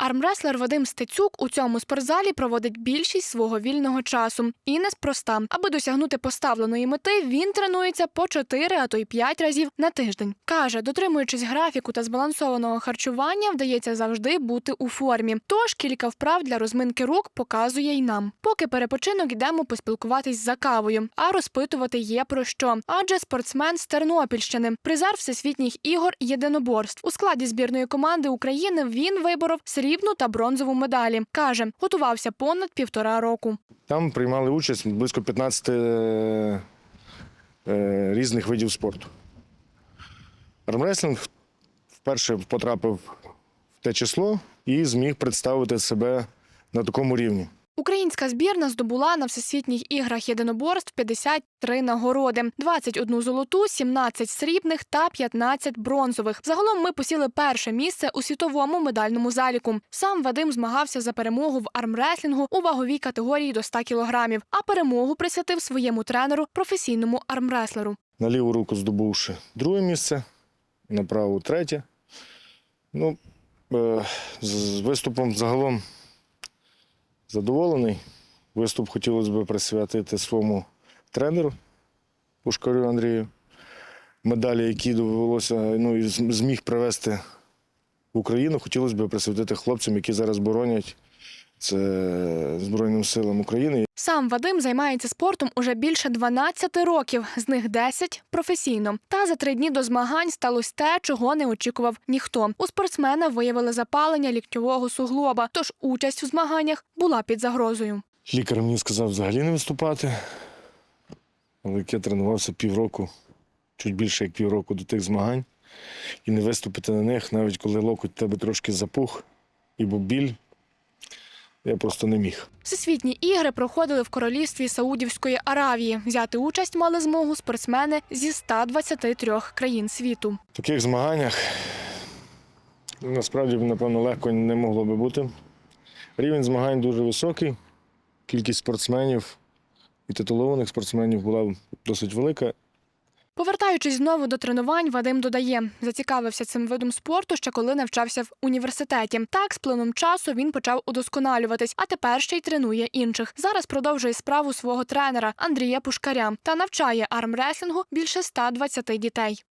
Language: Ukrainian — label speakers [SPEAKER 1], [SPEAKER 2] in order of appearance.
[SPEAKER 1] Армреслер Вадим Стецюк у цьому спортзалі проводить більшість свого вільного часу. І неспроста. Аби досягнути поставленої мети, він тренується по 4, а то й 5 разів на тиждень. Каже, дотримуючись графіку та збалансованого харчування, вдається завжди бути у формі. Тож кілька вправ для розминки рук показує й нам. Поки перепочинок йдемо поспілкуватись за кавою, а розпитувати є про що. Адже спортсмен з Тернопільщини, призер всесвітніх ігор єдиноборств. У складі збірної команди України він виборов срібну та бронзову медалі. Каже, готувався понад півтора року.
[SPEAKER 2] Там приймали участь близько 15 е, е, різних видів спорту. Армреслінг вперше потрапив в те число і зміг представити себе на такому рівні.
[SPEAKER 1] Українська збірна здобула на всесвітніх іграх єдиноборств 53 нагороди: 21 золоту, 17 срібних та 15 бронзових. Загалом ми посіли перше місце у світовому медальному заліку. Сам Вадим змагався за перемогу в армреслінгу у ваговій категорії до 100 кілограмів, а перемогу присвятив своєму тренеру, професійному армреслеру.
[SPEAKER 2] На ліву руку здобувши друге місце, на праву третє. Ну, е, з виступом загалом задоволений. Виступ хотілося б присвятити своєму тренеру Пушкарю Андрію. Медалі, які довелося ну, і зміг привезти в Україну, хотілося б присвятити хлопцям, які зараз боронять це Збройним силам України.
[SPEAKER 1] Сам Вадим займається спортом уже більше 12 років, з них 10 – професійно. Та за три дні до змагань сталося те, чого не очікував ніхто. У спортсмена виявили запалення ліктьового суглоба, тож участь у змаганнях була під загрозою.
[SPEAKER 2] Лікар мені сказав взагалі не виступати. Але я тренувався півроку, чуть більше як півроку до тих змагань, і не виступити на них, навіть коли локоть тебе трошки запух і був біль, я просто не міг.
[SPEAKER 1] Всесвітні ігри проходили в королівстві Саудівської Аравії. Взяти участь мали змогу спортсмени зі 123 країн світу.
[SPEAKER 2] В таких змаганнях насправді, напевно, легко не могло би бути. Рівень змагань дуже високий, кількість спортсменів і титулованих спортсменів була досить велика.
[SPEAKER 1] Повертаючись знову до тренувань, Вадим додає, зацікавився цим видом спорту ще коли навчався в університеті. Так, з плином часу він почав удосконалюватись, а тепер ще й тренує інших. Зараз продовжує справу свого тренера Андрія Пушкаря та навчає армреслінгу більше 120 дітей.